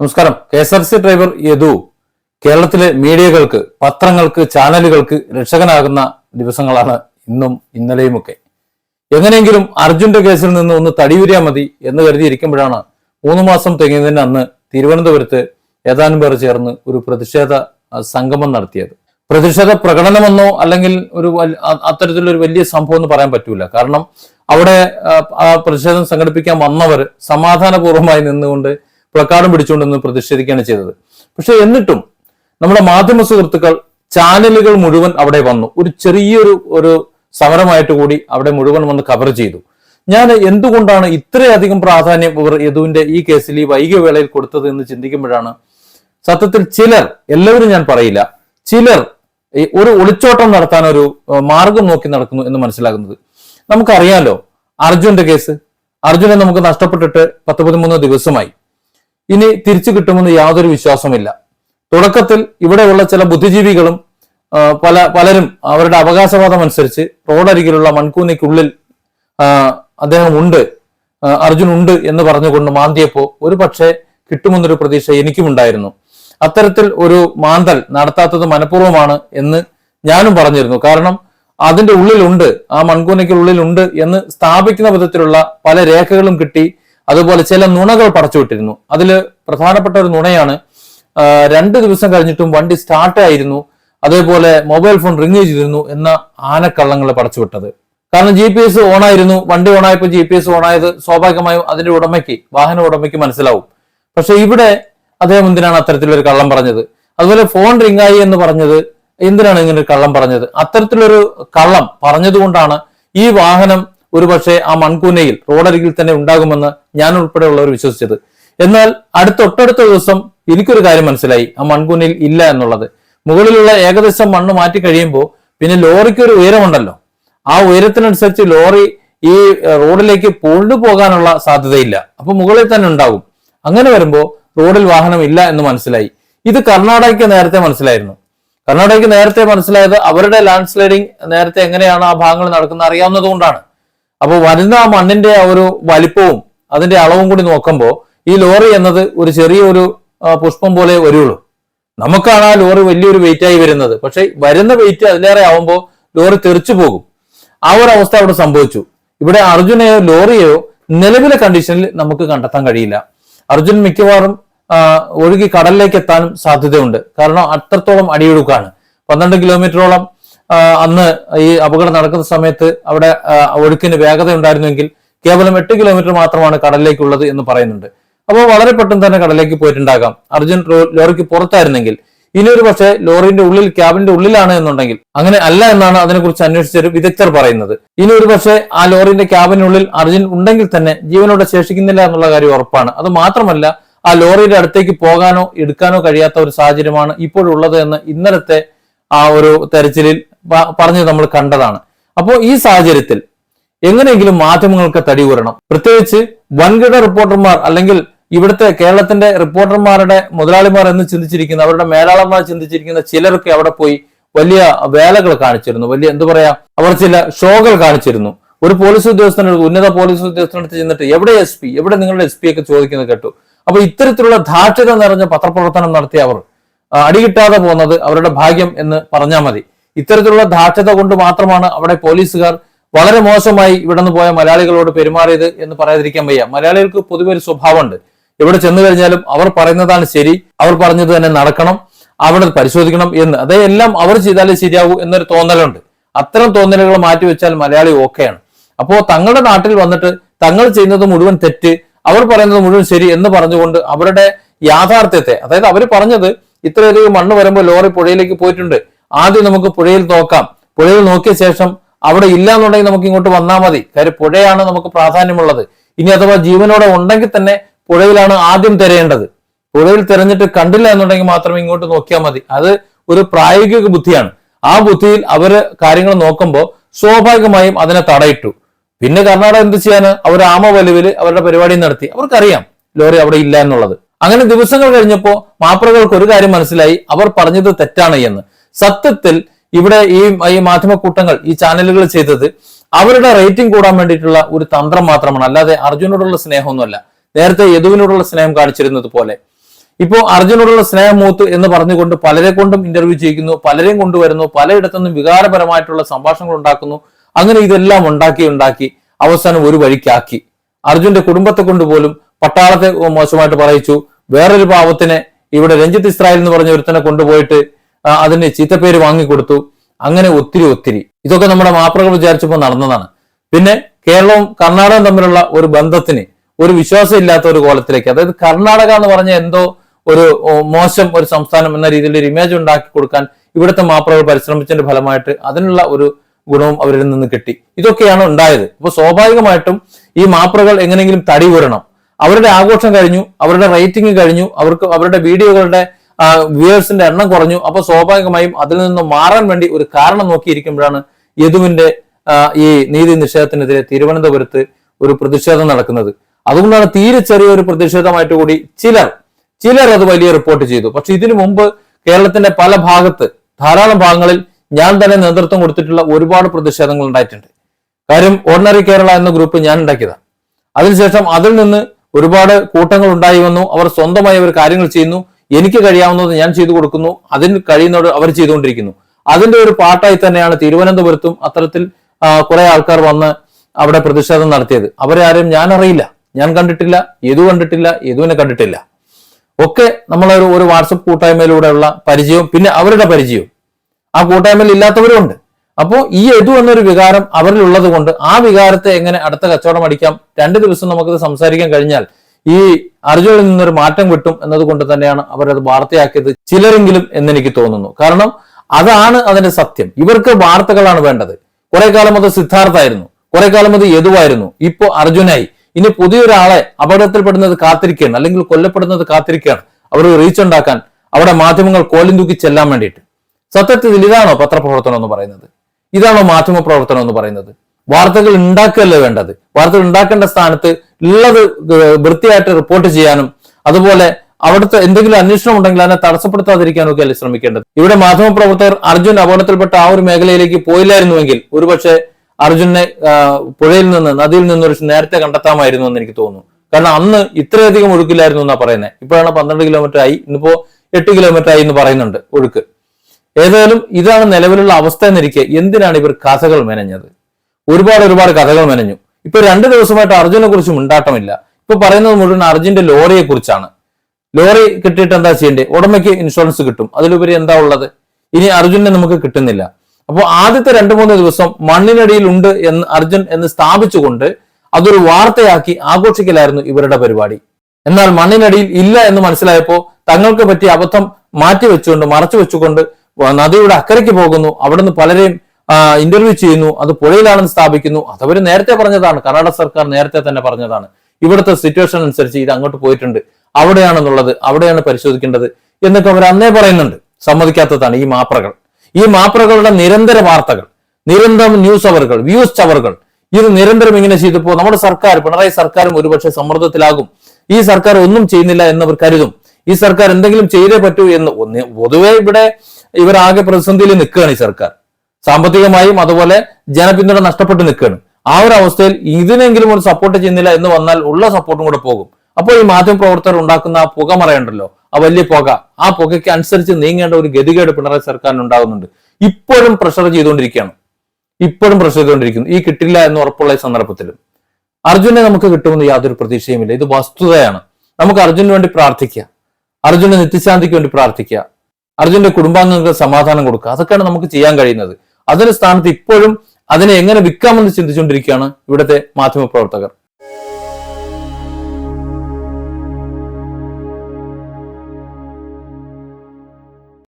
നമസ്കാരം. K S R C driver Yadu കേരളത്തിലെ മീഡിയകൾക്ക് പത്രങ്ങൾക്ക് ചാനലുകൾക്ക് രക്ഷകനാകുന്ന ദിവസങ്ങളാണ് ഇന്നും ഇന്നലെയുമൊക്കെ. എങ്ങനെയെങ്കിലും അർജുന്റെ കേസിൽ നിന്ന് ഒന്ന് തടിയുരിയാ മതി എന്ന് കരുതിയിരിക്കുമ്പോഴാണ് മൂന്ന് മാസം തികഞ്ഞതിന് അന്ന് തിരുവനന്തപുരത്ത് ഏതാനും പേർ ചേർന്ന് ഒരു പ്രതിഷേധ സംഗമം നടത്തിയത്. പ്രതിഷേധ പ്രകടനമെന്നോ അല്ലെങ്കിൽ ഒരു അത്തരത്തിലൊരു വലിയ സംഭവം എന്ന് പറയാൻ പറ്റൂല. കാരണം അവിടെ ആ പ്രതിഷേധം സംഘടിപ്പിക്കാൻ വന്നവർ സമാധാനപൂർവമായി നിന്നുകൊണ്ട് പ്ലക്കാർഡും പിടിച്ചുകൊണ്ടെന്ന് പ്രതിഷേധിക്കുകയാണ് ചെയ്തത്. പക്ഷെ എന്നിട്ടും നമ്മുടെ മാധ്യമ സുഹൃത്തുക്കൾ ചാനലുകൾ മുഴുവൻ അവിടെ വന്നു. ഒരു ചെറിയൊരു ഒരു സമരമായിട്ട് കൂടി അവിടെ മുഴുവൻ വന്ന് കവർ ചെയ്തു. ഞാൻ എന്തുകൊണ്ടാണ് ഇത്രയധികം പ്രാധാന്യം ഇവർ യദുവിന്റെ ഈ കേസിൽ ഈ വൈകിയ വേളയിൽ കൊടുത്തത് എന്ന് ചിന്തിക്കുമ്പോഴാണ് സത്യത്തിൽ ചിലർ എല്ലാവരും ഞാൻ പറയില്ല ചിലർ ഒരു ഒളിച്ചോട്ടം നടത്താൻ ഒരു മാർഗം നോക്കി നടക്കുന്നു എന്ന് മനസ്സിലാകുന്നത്. നമുക്കറിയാലോ അർജുന്റെ കേസ് അർജുനെ നമുക്ക് നഷ്ടപ്പെട്ടിട്ട് പത്ത് പതിമൂന്ന് ദിവസമായി. ഇനി തിരിച്ചു കിട്ടുമെന്ന് യാതൊരു വിശ്വാസമില്ല തുടക്കത്തിൽ ഇവിടെയുള്ള ചില ബുദ്ധിജീവികളും പല പലരും അവരുടെ അവകാശവാദം അനുസരിച്ച് റോഡരികിലുള്ള മൺകൂനയ്ക്കുള്ളിൽ അദ്ദേഹം ഉണ്ട് അർജുൻ ഉണ്ട് എന്ന് പറഞ്ഞുകൊണ്ട് മാന്തിയപ്പോ ഒരു പക്ഷേ കിട്ടുമെന്നൊരു പ്രതീക്ഷ എനിക്കും ഉണ്ടായിരുന്നു അത്തരത്തിൽ ഒരു മാന്തൽ നടത്താത്തത് മനഃപൂർവമാണ് എന്ന് ഞാനും പറഞ്ഞിരുന്നു. കാരണം അതിന്റെ ഉള്ളിലുണ്ട് ആ മൺകൂനയ്ക്കുള്ളിലുണ്ട് എന്ന് സ്ഥാപിക്കുന്ന വിധത്തിലുള്ള പല രേഖകളും കിട്ടി അതുപോലെ ചില നുണകൾ പടച്ചുവിട്ടിരുന്നു. അതിൽ പ്രധാനപ്പെട്ട ഒരു നുണയാണ് രണ്ട് ദിവസം കഴിഞ്ഞിട്ടും വണ്ടി സ്റ്റാർട്ട് ആയിരുന്നു. അതേപോലെ മൊബൈൽ ഫോൺ റിങ് ചെയ്തിരുന്നു എന്ന ആനക്കള്ളങ്ങൾ പടച്ചുവിട്ടത്. കാരണം ജി പി എസ് ഓണായിരുന്നു. വണ്ടി ഓണായപ്പോൾ ജി പി എസ് ഓണായത് സ്വാഭാവികമായും അതിന്റെ ഉടമയ്ക്ക് വാഹന ഉടമയ്ക്ക് മനസ്സിലാവും. പക്ഷെ ഇവിടെ അദ്ദേഹം എന്തിനാണ് അത്തരത്തിലൊരു കള്ളം പറഞ്ഞത്? അതുപോലെ ഫോൺ റിങ് ആയി എന്ന് പറഞ്ഞത് എന്തിനാണ് ഇങ്ങനെ ഒരു കള്ളം പറഞ്ഞത്? അത്തരത്തിലൊരു കള്ളം പറഞ്ഞതുകൊണ്ടാണ് ഈ വാഹനം ഒരുപക്ഷെ ആ മൺകൂനയിൽ റോഡരികിൽ തന്നെ ഉണ്ടാകുമെന്ന് ഞാൻ ഉൾപ്പെടെയുള്ളവർ വിശ്വസിച്ചത്. എന്നാൽ അടുത്തൊട്ടടുത്ത ദിവസം എനിക്കൊരു കാര്യം മനസ്സിലായി. ആ മൺകൂനയിൽ ഇല്ല എന്നുള്ളത്. മുകളിലുള്ള ഏകദേശം മണ്ണ് മാറ്റി കഴിയുമ്പോൾ പിന്നെ ലോറിക്ക് ഒരു ഉയരമുണ്ടല്ലോ. ആ ഉയരത്തിനനുസരിച്ച് ലോറി ഈ റോഡിലേക്ക് കൊണ്ടുപോകാനുള്ള സാധ്യതയില്ല. അപ്പൊ മുകളിൽ തന്നെ ഉണ്ടാകും. അങ്ങനെ വരുമ്പോൾ റോഡിൽ വാഹനം ഇല്ല എന്ന് മനസ്സിലായി. ഇത് കർണാടകയ്ക്ക് നേരത്തെ മനസ്സിലായിരുന്നു. കർണാടകയ്ക്ക് നേരത്തെ മനസ്സിലായത് അവരുടെ ലാൻഡ് സ്ലൈഡിങ് നേരത്തെ എങ്ങനെയാണ് ആ ഭാഗങ്ങൾ നടക്കുന്നത് അറിയാവുന്നത് കൊണ്ടാണ് അപ്പോൾ വരുന്ന ആ മണ്ണിന്റെ ആ ഒരു വലിപ്പവും അതിന്റെ അളവും കൂടി നോക്കുമ്പോൾ ഈ ലോറി എന്നത് ഒരു ചെറിയ ഒരു പുഷ്പം പോലെ വരുള്ളൂ. നമുക്കാണ് ആ ലോറി വലിയൊരു വെയിറ്റ് ആയി വരുന്നത്. പക്ഷെ വരുന്ന വെയിറ്റ് അതിലേറെ ആവുമ്പോൾ ലോറി തെറിച്ചു പോകും. ആ ഒരു അവസ്ഥ അവിടെ സംഭവിച്ചു. ഇവിടെ അർജുനെയോ ലോറിയോ നിലവിലെ കണ്ടീഷനിൽ നമുക്ക് കണ്ടെത്താൻ കഴിയില്ല. അർജുൻ മിക്കവാറും ഒഴുകി കടലിലേക്ക് എത്താനും സാധ്യതയുണ്ട്. കാരണം അത്രത്തോളം അടിയൊഴുക്കാണ്. പന്ത്രണ്ട് കിലോമീറ്ററോളം അന്ന് ഈ അപകടം നടക്കുന്ന സമയത്ത് അവിടെ ഒഴുക്കിന് വേഗത ഉണ്ടായിരുന്നെങ്കിൽ കേവലം എട്ട് കിലോമീറ്റർ മാത്രമാണ് കടലിലേക്കുള്ളത് എന്ന് പറയുന്നുണ്ട്. അപ്പോൾ വളരെ പെട്ടെന്ന് തന്നെ കടലിലേക്ക് പോയിട്ടുണ്ടാകാം. അർജുൻ ലോറിക്ക് പുറത്തായിരുന്നെങ്കിൽ ഇനി ഒരു പക്ഷേ ലോറിന്റെ ഉള്ളിൽ ക്യാബിന്റെ ഉള്ളിലാണ് എന്നുണ്ടെങ്കിൽ അങ്ങനെ അല്ല എന്നാണ് അതിനെക്കുറിച്ച് അന്വേഷിച്ചൊരു വിദഗ്ധർ പറയുന്നത്. ഇനി ഒരു പക്ഷേ ആ ലോറിന്റെ ക്യാബിനുള്ളിൽ അർജുൻ ഉണ്ടെങ്കിൽ തന്നെ ജീവനോടെ ശേഷിക്കുന്നില്ല എന്നുള്ള കാര്യം ഉറപ്പാണ്. അത് മാത്രമല്ല ആ ലോറിയുടെ അടുത്തേക്ക് പോകാനോ എടുക്കാനോ കഴിയാത്ത ഒരു സാഹചര്യമാണ് ഇപ്പോഴുള്ളത് എന്ന് ഇന്നലത്തെ ആ ഒരു തെരച്ചിലിൽ പറഞ്ഞു നമ്മൾ കണ്ടതാണ്. അപ്പോൾ ഈ സാഹചര്യത്തിൽ എങ്ങനെയെങ്കിലും മാധ്യമങ്ങൾക്ക് തടി കൂരണം പ്രത്യേകിച്ച് വൻകിട റിപ്പോർട്ടർമാർ അല്ലെങ്കിൽ ഇവിടുത്തെ കേരളത്തിന്റെ റിപ്പോർട്ടർമാരുടെ മുതലാളിമാർ എന്ന് ചിന്തിച്ചിരിക്കുന്ന അവരുടെ മേലാളന്മാർ ചിന്തിച്ചിരിക്കുന്ന ചിലരൊക്കെ അവിടെ പോയി വലിയ വേലകൾ കാണിച്ചിരുന്നു. വലിയ എന്തു പറയാ? അവർ ചില ഷോകൾ കാണിച്ചിരുന്നു. ഒരു പോലീസ് ഉദ്യോഗസ്ഥനടുത്ത് ഉന്നത പോലീസ് ഉദ്യോഗസ്ഥനടുത്ത് ചെന്നിട്ട് എവിടെ എസ് പി? എവിടെ നിങ്ങളുടെ എസ് പി ഒക്കെ ചോദിക്കുന്നത് കേട്ടു. അപ്പൊ ഇത്തരത്തിലുള്ള ധാർഷ്ട്യത നിറഞ്ഞ പത്രപ്രവർത്തനം നടത്തിയ അവർ അടികിട്ടാതെ പോകുന്നത് അവരുടെ ഭാഗ്യം എന്ന് പറഞ്ഞാൽ മതി. ഇത്തരത്തിലുള്ള ധാർഷ്ട്യത കൊണ്ട് മാത്രമാണ് അവിടെ പോലീസുകാർ വളരെ മോശമായി ഇവിടെ നിന്ന് പോയ മലയാളികളോട് പെരുമാറിയത് എന്ന് പറയാതിരിക്കാൻ വയ്യ. മലയാളികൾക്ക് പൊതുവെ ഒരു സ്വഭാവമുണ്ട്. എവിടെ ചെന്നു കഴിഞ്ഞാലും അവർ പറയുന്നതാണ് ശരി അവർ പറഞ്ഞത് തന്നെ നടക്കണം അവിടെ പരിശോധിക്കണം എന്ന്. അതെല്ലാം അവർ ചെയ്താലേ ശരിയാകൂ എന്നൊരു തോന്നലുണ്ട്. അത്തരം തോന്നലുകൾ മാറ്റിവെച്ചാൽ മലയാളി ഓക്കെയാണ്. അപ്പോൾ തങ്ങളുടെ നാട്ടിൽ വന്നിട്ട് തങ്ങൾ ചെയ്യുന്നത് മുഴുവൻ തെറ്റ് അവർ പറയുന്നത് മുഴുവൻ ശരി എന്ന് പറഞ്ഞുകൊണ്ട് അവരുടെ യാഥാർത്ഥ്യത്തെ അതായത് അവർ പറഞ്ഞത് ഇത്രയധികം മണ്ണ് വരുമ്പോൾ ലോറി പുഴയിലേക്ക് പോയിട്ടുണ്ട്. ആദ്യം നമുക്ക് പുഴയിൽ നോക്കാം. പുഴയിൽ നോക്കിയ ശേഷം അവിടെ ഇല്ല എന്നുണ്ടെങ്കിൽ നമുക്ക് ഇങ്ങോട്ട് വന്നാൽ മതി. കാര്യം പുഴയാണ് നമുക്ക് പ്രാധാന്യമുള്ളത്. ഇനി അഥവാ ജീവനോടെ ഉണ്ടെങ്കിൽ തന്നെ പുഴയിലാണ് ആദ്യം തിരയേണ്ടത്. പുഴയിൽ തിരഞ്ഞിട്ട് കണ്ടില്ല എന്നുണ്ടെങ്കിൽ മാത്രം ഇങ്ങോട്ട് നോക്കിയാൽ മതി. അത് ഒരു പ്രായോഗിക ബുദ്ധിയാണ്. ആ ബുദ്ധിയിൽ അവർ കാര്യങ്ങൾ നോക്കുമ്പോൾ സ്വാഭാവികമായും അതിനെ തടയിട്ടു. പിന്നെ കർണാടക എന്ത് ചെയ്യാന് അവർ ആമ വലുവിൽ അവരുടെ പരിപാടി നടത്തി. അവർക്കറിയാം ലോറി അവിടെ ഇല്ല എന്നുള്ളത്. അങ്ങനെ ദിവസങ്ങൾ കഴിഞ്ഞപ്പോ മാപ്രകൾക്ക് ഒരു കാര്യം മനസ്സിലായി. അവർ പറഞ്ഞത് തെറ്റാണ് എന്ന്. സത്യത്തിൽ ഇവിടെ ഈ ഈ മാധ്യമക്കൂട്ടങ്ങൾ ഈ ചാനലുകൾ ചെയ്തത് അവരുടെ റേറ്റിംഗ് കൂടാൻ വേണ്ടിയിട്ടുള്ള ഒരു തന്ത്രം മാത്രമാണ്. അല്ലാതെ അർജുനോടുള്ള സ്നേഹമൊന്നുമല്ല. നേരത്തെ യദുവിനോടുള്ള സ്നേഹം കാണിച്ചിരുന്നത് പോലെ. ഇപ്പോ അർജുനോടുള്ള സ്നേഹം മൂത്ത് എന്ന് പറഞ്ഞുകൊണ്ട് പലരെ കൊണ്ടും ഇന്റർവ്യൂ ചെയ്യിക്കുന്നു പലരെയും കൊണ്ടുവരുന്നു പലയിടത്തുനിന്നും വികാരപരമായിട്ടുള്ള സംഭാഷണങ്ങൾ ഉണ്ടാക്കുന്നു. അങ്ങനെ ഇതെല്ലാം ഉണ്ടാക്കി ഉണ്ടാക്കി അവസാനം ഒരു വഴിക്കാക്കി. അർജുന്റെ കുടുംബത്തെ കൊണ്ട് പോലും പട്ടാളത്തെ മോശമായിട്ട് പറയിച്ചു. വേറൊരു പാവത്തിനെ ഇവിടെ രഞ്ജിത്ത് ഇസ്രായേൽ എന്ന് പറഞ്ഞ ഒരുത്തനെ കൊണ്ടുപോയിട്ട് അതിന് ചീത്തപ്പേര് വാങ്ങിക്കൊടുത്തു. അങ്ങനെ ഒത്തിരി ഒത്തിരി. ഇതൊക്കെ നമ്മുടെ മാപ്രകൾ വിചാരിച്ചപ്പോൾ നടന്നതാണ്. പിന്നെ കേരളവും കർണാടകവും തമ്മിലുള്ള ഒരു ബന്ധത്തിന് ഒരു വിശ്വാസം ഇല്ലാത്ത ഒരു കോലത്തിലേക്ക് അതായത് കർണാടക എന്ന് പറഞ്ഞ എന്തോ ഒരു മോശം ഒരു സംസ്ഥാനം എന്ന രീതിയിൽ ഒരു ഇമേജ് ഉണ്ടാക്കി കൊടുക്കാൻ ഇവിടുത്തെ മാപ്രകൾ പരിശ്രമിച്ചതിന്റെ ഫലമായിട്ട് അതിനുള്ള ഒരു ഗുണവും അവരിൽ നിന്ന് കിട്ടി. ഇതൊക്കെയാണ് ഉണ്ടായത്. അപ്പൊ സ്വാഭാവികമായിട്ടും ഈ മാപ്രകൾ എങ്ങനെയെങ്കിലും തടി വീഴണം അവരുടെ ആഘോഷം കഴിഞ്ഞു അവരുടെ റേറ്റിംഗ് കഴിഞ്ഞു അവർക്ക് അവരുടെ വീഡിയോകളുടെ വ്യൂവേഴ്സിന്റെ എണ്ണം കുറഞ്ഞു. അപ്പൊ സ്വാഭാവികമായും അതിൽ നിന്ന് മാറാൻ വേണ്ടി ഒരു കാരണം നോക്കിയിരിക്കുമ്പോഴാണ് യദുവിന്റെ ഈ നീതി നിഷേധത്തിനെതിരെ തിരുവനന്തപുരത്ത് ഒരു പ്രതിഷേധം നടക്കുന്നത്. അതുകൊണ്ടാണ് തീരെ ചെറിയൊരു പ്രതിഷേധമായിട്ട് കൂടി ചിലർ ചിലർ അത് വലിയ റിപ്പോർട്ട് ചെയ്തു. പക്ഷെ ഇതിനു മുമ്പ് കേരളത്തിന്റെ പല ഭാഗത്ത് ധാരാളം ഭാഗങ്ങളിൽ ഞാൻ തന്നെ നേതൃത്വം കൊടുത്തിട്ടുള്ള ഒരുപാട് പ്രതിഷേധങ്ങൾ ഉണ്ടായിട്ടുണ്ട്. കാര്യം ഓർഡിനറി കേരള എന്ന ഗ്രൂപ്പ് ഞാൻ ഉണ്ടാക്കിയതാണ് അതിനുശേഷം അതിൽ നിന്ന് ഒരുപാട് കൂട്ടങ്ങൾ ഉണ്ടായി വന്നു. അവർ സ്വന്തമായി അവർ കാര്യങ്ങൾ ചെയ്യുന്നു. എനിക്ക് കഴിയാവുന്നത് ഞാൻ ചെയ്തു കൊടുക്കുന്നു. അതിന് കഴിയുന്നവർ അവർ ചെയ്തുകൊണ്ടിരിക്കുന്നു. അതിന്റെ ഒരു പാട്ടായി തന്നെയാണ് തിരുവനന്തപുരത്തും അത്തരത്തിൽ കുറെ ആൾക്കാർ വന്ന് അവിടെ പ്രതിഷേധം നടത്തിയത്. അവരെ ആരെയും ഞാൻ അറിയില്ല. ഞാൻ കണ്ടിട്ടില്ല. യദു കണ്ടിട്ടില്ല. യദുവിനെ കണ്ടിട്ടില്ല. ഒക്കെ നമ്മളൊരു ഒരു വാട്സപ്പ് കൂട്ടായ്മയിലൂടെയുള്ള പരിചയവും പിന്നെ അവരുടെ പരിചയവും. ആ കൂട്ടായ്മയിൽ ഇല്ലാത്തവരും ഉണ്ട്. അപ്പോൾ ഈ എതു എന്നൊരു വികാരം അവരിൽ ഉള്ളത് കൊണ്ട് ആ വികാരത്തെ എങ്ങനെ അടുത്ത കച്ചവടം അടിക്കാം? രണ്ട് ദിവസം നമുക്കത് സംസാരിക്കാൻ കഴിഞ്ഞാൽ ഈ അർജുനിൽ നിന്നൊരു മാറ്റം കിട്ടും എന്നതുകൊണ്ട് തന്നെയാണ് അവരത് വാർത്തയാക്കിയത് ചിലരെങ്കിലും എന്നെനിക്ക് തോന്നുന്നു. കാരണം അതാണ് അതിന്റെ സത്യം. ഇവർക്ക് വാർത്തകളാണ് വേണ്ടത്. കുറെ കാലം അത് സിദ്ധാർത്ഥായിരുന്നു. കുറെ കാലം അത് യദുവായിരുന്നു. ഇപ്പോ അർജുനായി. ഇനി പുതിയൊരാളെ അപകടത്തിൽപ്പെടുന്നത് കാത്തിരിക്കുകയാണ്. അല്ലെങ്കിൽ കൊല്ലപ്പെടുന്നത് കാത്തിരിക്കുകയാണ്. അവർ റീച്ച് ഉണ്ടാക്കാൻ അവിടെ മാധ്യമങ്ങൾ കോലിന്തൂക്കി ചെല്ലാൻ വേണ്ടിയിട്ട്. സത്യത്തിൽ ഇതാണോ പത്രപ്രവർത്തനം എന്ന് പറയുന്നത്? ഇതാണോ മാധ്യമ പ്രവർത്തനം എന്ന് പറയുന്നത്. വാർത്തകൾ ഉണ്ടാക്കുകയല്ലേ വേണ്ടത്? വാർത്തകൾ ഉണ്ടാക്കേണ്ട സ്ഥാനത്ത് ഉള്ളത് വൃത്തിയായിട്ട് റിപ്പോർട്ട് ചെയ്യാനും അതുപോലെ അവിടുത്തെ എന്തെങ്കിലും അന്വേഷണം ഉണ്ടെങ്കിൽ അതിനെ തടസ്സപ്പെടുത്താതിരിക്കാനും ഒക്കെ അല്ലേ ശ്രമിക്കേണ്ടത്. ഇവിടെ മാധ്യമ പ്രവർത്തകർ അർജുൻ അപകടത്തിൽപ്പെട്ട ആ ഒരു മേഖലയിലേക്ക് പോയില്ലായിരുന്നുവെങ്കിൽ ഒരുപക്ഷെ അർജുനെ പുഴയിൽ നിന്ന് നദിയിൽ നിന്ന് ഒരു നേരത്തെ കണ്ടെത്താമായിരുന്നു എന്ന് എനിക്ക് തോന്നുന്നു. കാരണം അന്ന് ഇത്രയധികം ഒഴുക്കില്ലായിരുന്നു എന്നാ പറയുന്നത് ഇപ്പോഴാണ് പന്ത്രണ്ട് കിലോമീറ്റർ ആയി ഇന്നിപ്പോ എട്ട് കിലോമീറ്റർ ആയി എന്ന് പറയുന്നുണ്ട് ഒഴുക്ക്. ഏതായാലും ഇതാണ് നിലവിലുള്ള അവസ്ഥ എന്നിരിക്കെ എന്തിനാണ് ഇവർ കഥകൾ മെനഞ്ഞത്? ഒരുപാട് ഒരുപാട് കഥകൾ മെനഞ്ഞു. ഇപ്പൊ രണ്ട് ദിവസമായിട്ട് അർജുനെ കുറിച്ചും ഉണ്ടാട്ടമില്ല. ഇപ്പൊ പറയുന്നത് മുഴുവൻ അർജുന്റെ ലോറിയെ കുറിച്ചാണ്. ലോറി കിട്ടിയിട്ട് എന്താ ചെയ്യേണ്ടത് ഉടമയ്ക്ക് ഇൻഷുറൻസ് കിട്ടും. അതിലുപരി എന്താ ഉള്ളത്? ഇനി അർജുനെ നമുക്ക് കിട്ടുന്നില്ല. അപ്പോൾ ആദ്യത്തെ രണ്ട് മൂന്ന് ദിവസം മണ്ണിനടിയിൽ ഉണ്ട് എന്ന് അർജുൻ എന്ന് സ്ഥാപിച്ചുകൊണ്ട് അതൊരു വാർത്തയാക്കി ആഘോഷിക്കലായിരുന്നു ഇവരുടെ പരിപാടി. എന്നാൽ മണ്ണിനടിയിൽ ഇല്ല എന്ന് മനസ്സിലായപ്പോൾ തങ്ങൾക്ക് പറ്റിയ അബദ്ധം മാറ്റി വെച്ചുകൊണ്ട് മറച്ചു വെച്ചുകൊണ്ട് നദിയുടെ അക്കരയ്ക്ക് പോകുന്നു. അവിടുന്ന് പലരെയും ഇന്റർവ്യൂ ചെയ്യുന്നു. അത് പുഴയിലാണെന്ന് സ്ഥാപിക്കുന്നു. അതവർ നേരത്തെ പറഞ്ഞതാണ്. കർണാടക സർക്കാർ നേരത്തെ തന്നെ പറഞ്ഞതാണ്. ഇവിടുത്തെ സിറ്റുവേഷൻ അനുസരിച്ച് ഇത് അങ്ങോട്ട് പോയിട്ടുണ്ട്. അവിടെയാണെന്നുള്ളത് അവിടെയാണ് പരിശോധിക്കേണ്ടത് എന്നൊക്കെ അവർ അന്നേ പറയുന്നുണ്ട്. സമ്മതിക്കാത്തതാണ് ഈ മാപ്രകൾ. ഈ മാപ്രകളുടെ നിരന്തര വാർത്തകൾ നിരന്തരം ന്യൂസ് അവറുകൾ വ്യൂസ് ചവറുകൾ ഇത് നിരന്തരം ഇങ്ങനെ ചെയ്തപ്പോൾ നമ്മുടെ സർക്കാർ പിണറായി സർക്കാരും ഒരുപക്ഷെ സമ്മർദ്ദത്തിലാകും. ഈ സർക്കാർ ഒന്നും ചെയ്യുന്നില്ല എന്നവർ കരുതും. ഈ സർക്കാർ എന്തെങ്കിലും ചെയ്തേ പറ്റൂ എന്ന്. പൊതുവെ ഇവിടെ ഇവരാകെ പ്രതിസന്ധിയിൽ നിൽക്കുകയാണ് ഈ സർക്കാർ. സാമ്പത്തികമായും അതുപോലെ ജനപിന്തുണ നഷ്ടപ്പെട്ട് നിൽക്കുകയാണ്. ആ ഒരു അവസ്ഥയിൽ ഇതിനെങ്കിലും ഒരു സപ്പോർട്ട് ചെയ്യുന്നില്ല എന്ന് വന്നാൽ ഉള്ള സപ്പോർട്ടും കൂടെ പോകും. അപ്പോൾ ഈ മാധ്യമ പ്രവർത്തകർ ഉണ്ടാക്കുന്ന ആ പുകമറയുണ്ടല്ലോ ആ വലിയ പുക. ആ പുകയ്ക്ക് അനുസരിച്ച് നീങ്ങേണ്ട ഒരു ഗതികേട് പിണറായി സർക്കാരിന് ഉണ്ടാകുന്നുണ്ട്. ഇപ്പോഴും പ്രഷർ ചെയ്തുകൊണ്ടിരിക്കുകയാണ്. ഇപ്പോഴും പ്രഷർ ചെയ്തുകൊണ്ടിരിക്കുന്നു. ഈ കിട്ടില്ല എന്ന് ഉറപ്പുള്ള ഈ സന്ദർഭത്തിലും. അർജുനെ നമുക്ക് കിട്ടുമെന്ന് യാതൊരു പ്രതീക്ഷയുമില്ല. ഇത് വസ്തുതയാണ്. നമുക്ക് അർജുനു വേണ്ടി പ്രാർത്ഥിക്കാം അർജുന നിത്യശാന്തിക്ക് വേണ്ടി പ്രാർത്ഥിക്കുക. അർജുന്റെ കുടുംബാംഗങ്ങൾക്ക് സമാധാനം കൊടുക്കുക. അതൊക്കെയാണ് നമുക്ക് ചെയ്യാൻ കഴിയുന്നത്. അതിന്റെ സ്ഥാനത്ത് ഇപ്പോഴും അതിനെ എങ്ങനെ വിൽക്കാമെന്ന് ചിന്തിച്ചുകൊണ്ടിരിക്കുകയാണ് ഇവിടുത്തെ മാധ്യമ പ്രവർത്തകർ.